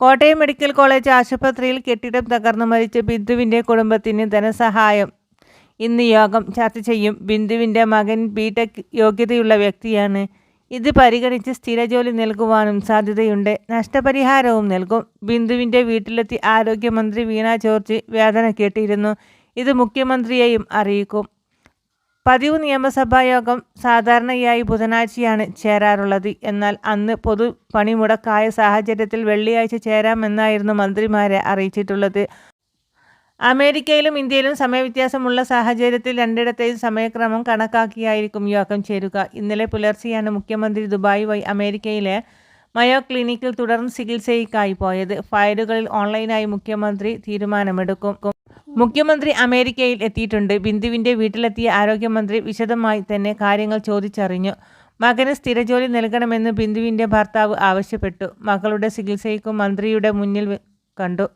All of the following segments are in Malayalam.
കോട്ടയം മെഡിക്കൽ കോളേജ് ആശുപത്രിയിൽ കെട്ടിടം തകർന്നു മരിച്ച ബിന്ദുവിന്റെ കുടുംബത്തിന് ധനസഹായം. ഇന്ന് യോഗം ചർച്ച ചെയ്യും. ബിന്ദുവിന്റെ മകൻ ബിടെക് യോഗ്യതയുള്ള വ്യക്തിയാണ്. ഇത് പരിഗണിച്ച് സ്ഥിരജോലി നൽകുവാനും സാധ്യതയുണ്ട്. നഷ്ടപരിഹാരവും നൽകും. ബിന്ദുവിന്റെ വീട്ടിലെത്തി ആരോഗ്യമന്ത്രി വീണ ജോർജ് വേദന കേട്ടിരുന്നു. ഇത് മുഖ്യമന്ത്രിയെയും അറിയിക്കും. പതിവ് നിയമസഭാ യോഗം സാധാരണയായി ബുധനാഴ്ചയാണ് ചേരാറുള്ളത്. എന്നാൽ അന്ന് പൊതു പണിമുടക്കായ സാഹചര്യത്തിൽ വെള്ളിയാഴ്ച ചേരാമെന്നായിരുന്നു മന്ത്രിമാരെ അറിയിച്ചിട്ടുള്ളത്. അമേരിക്കയിലും ഇന്ത്യയിലും സമയവ്യത്യാസമുള്ള സാഹചര്യത്തിൽ രണ്ടിടത്തെയും സമയക്രമം കണക്കാക്കിയായിരിക്കും യോഗം ചേരുക. ഇന്നലെ പുലർച്ചെയാണ് മുഖ്യമന്ത്രി ദുബായ് വൈ അമേരിക്കയിലെ മയോ ക്ലിനിക്കിൽ തുടർന്ന് ചികിത്സയ്ക്കായി പോയത്. ഫയലുകളിൽ ഓൺലൈനായി മുഖ്യമന്ത്രി തീരുമാനമെടുക്കും. മുഖ്യമന്ത്രി അമേരിക്കയിൽ എത്തിയിട്ടുണ്ട്. ബിന്ദുവിന്റെ വീട്ടിലെത്തിയ ആരോഗ്യമന്ത്രി വിശദമായി തന്നെ കാര്യങ്ങൾ ചോദിച്ചറിഞ്ഞു. മകന് സ്ഥിരജോലി നൽകണമെന്ന് ബിന്ദുവിന്റെ ഭർത്താവ് ആവശ്യപ്പെട്ടു. മകളുടെ ചികിത്സയ്ക്കും മന്ത്രിയുടെ മുന്നിൽ കണ്ടു.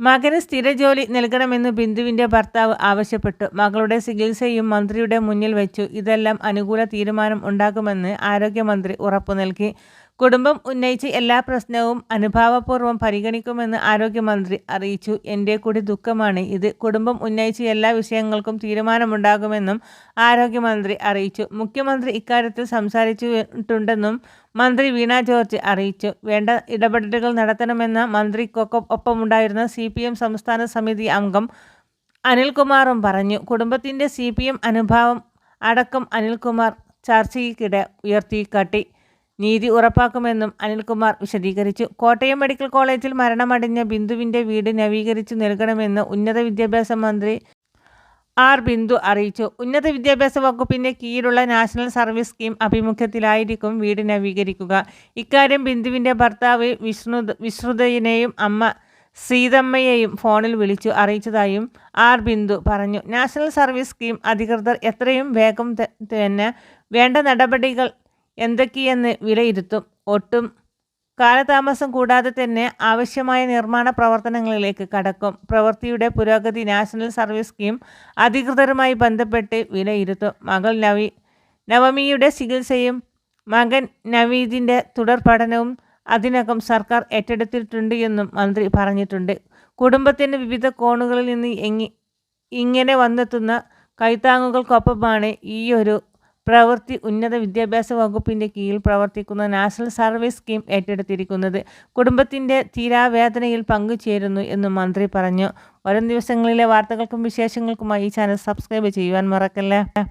മകന് സ്ഥിരജോലി നൽകണമെന്ന് ബിന്ദുവിന്റെ ഭർത്താവ് ആവശ്യപ്പെട്ടു. മകളുടെ ചികിത്സയും മന്ത്രിയുടെ മുന്നിൽ വെച്ചു. ഇതെല്ലാം അനുകൂല തീരുമാനം ഉണ്ടാകുമെന്ന് ആരോഗ്യമന്ത്രി ഉറപ്പു നൽകി. കുടുംബം ഉന്നയിച്ച എല്ലാ പ്രശ്നവും അനുഭാവപൂർവം പരിഗണിക്കുമെന്ന് ആരോഗ്യമന്ത്രി അറിയിച്ചു. എന്റെ കൂടി ദുഃഖമാണ്. ഇത് കുടുംബം ഉന്നയിച്ച എല്ലാ വിഷയങ്ങൾക്കും തീരുമാനമുണ്ടാകുമെന്നും ആരോഗ്യമന്ത്രി അറിയിച്ചു. മുഖ്യമന്ത്രി ഇക്കാര്യത്തിൽ സംസാരിച്ചിട്ടുണ്ടെന്നും മന്ത്രി വീണ ജോർജ് അറിയിച്ചു. വേണ്ട ഇടപെടലുകൾ നടത്തണമെന്ന മന്ത്രിക്കൊപ്പം ഒപ്പമുണ്ടായിരുന്ന സി പി എം സംസ്ഥാന സമിതി അംഗം അനിൽകുമാറും പറഞ്ഞു. കുടുംബത്തിന്റെ സി പി എം അനുഭാവം അടക്കം അനിൽകുമാർ ചർച്ചയ്ക്കിടെ ഉയർത്തിക്കാട്ടി. നീതി ഉറപ്പാക്കുമെന്നും അനിൽകുമാർ വിശദീകരിച്ചു. കോട്ടയം മെഡിക്കൽ കോളേജിൽ മരണമടഞ്ഞ ബിന്ദുവിന്റെ വീട് നവീകരിച്ചു നൽകണമെന്ന് ഉന്നത വിദ്യാഭ്യാസ മന്ത്രി ആർ ബിന്ദു അറിയിച്ചു. ഉന്നത വിദ്യാഭ്യാസ വകുപ്പിന്റെ കീഴിലുള്ള നാഷണൽ സർവീസ് സ്കീം അഭിമുഖ്യത്തിലായിരിക്കും വീട് നവീകരിക്കുക. ഇക്കാര്യം ബിന്ദുവിന്റെ ഭർത്താവ് വിഷ്ണു വിശ്രുതയെയും അമ്മ സീതമ്മയെയും ഫോണിൽ വിളിച്ചു അറിയിച്ചതായും ആർ ബിന്ദു പറഞ്ഞു. നാഷണൽ സർവീസ് സ്കീം അധികൃതർ എത്രയും വേഗം തന്നെ വേണ്ട നടപടികൾ എന്തൊക്കെയെന്ന് വിലയിരുത്തും ഒട്ടും. കാലതാമസം കൂടാതെ തന്നെ ആവശ്യമായ നിർമ്മാണ പ്രവർത്തനങ്ങളിലേക്ക് കടക്കും. പ്രവൃത്തിയുടെ പുരോഗതി നാഷണൽ സർവീസ് സ്കീം അധികൃതരുമായി ബന്ധപ്പെട്ട് വിലയിരുത്തും. മകൾ നവി നവമിയുടെ ചികിത്സയും മകൻ നവീദിന്റെ തുടർ പഠനവും അതിനകം സർക്കാർ ഏറ്റെടുത്തിട്ടുണ്ട് എന്നും മന്ത്രി പറഞ്ഞിട്ടുണ്ട്. കുടുംബത്തിന്റെ വിവിധ കോണുകളിൽ നിന്ന് എങ്ങി ഇങ്ങനെ വന്നെത്തുന്ന കൈത്താങ്ങുകൾക്കൊപ്പമാണ് ഈയൊരു പ്രവൃത്തി ഉന്നത വിദ്യാഭ്യാസ വകുപ്പിന്റെ കീഴിൽ പ്രവർത്തിക്കുന്ന നാഷണൽ സർവീസ് സ്കീം ഏറ്റെടുത്തിരിക്കുന്നത് കുടുംബത്തിന്റെ തീരാവേദനയിൽ പങ്കുചേരുന്നു എന്ന് മന്ത്രി പറഞ്ഞു. വരും ദിവസങ്ങളിലെ വാർത്തകൾക്കും വിശേഷങ്ങൾക്കുമായി ഈ ചാനൽ സബ്സ്ക്രൈബ് ചെയ്യുവാൻ മറക്കല്ലേ?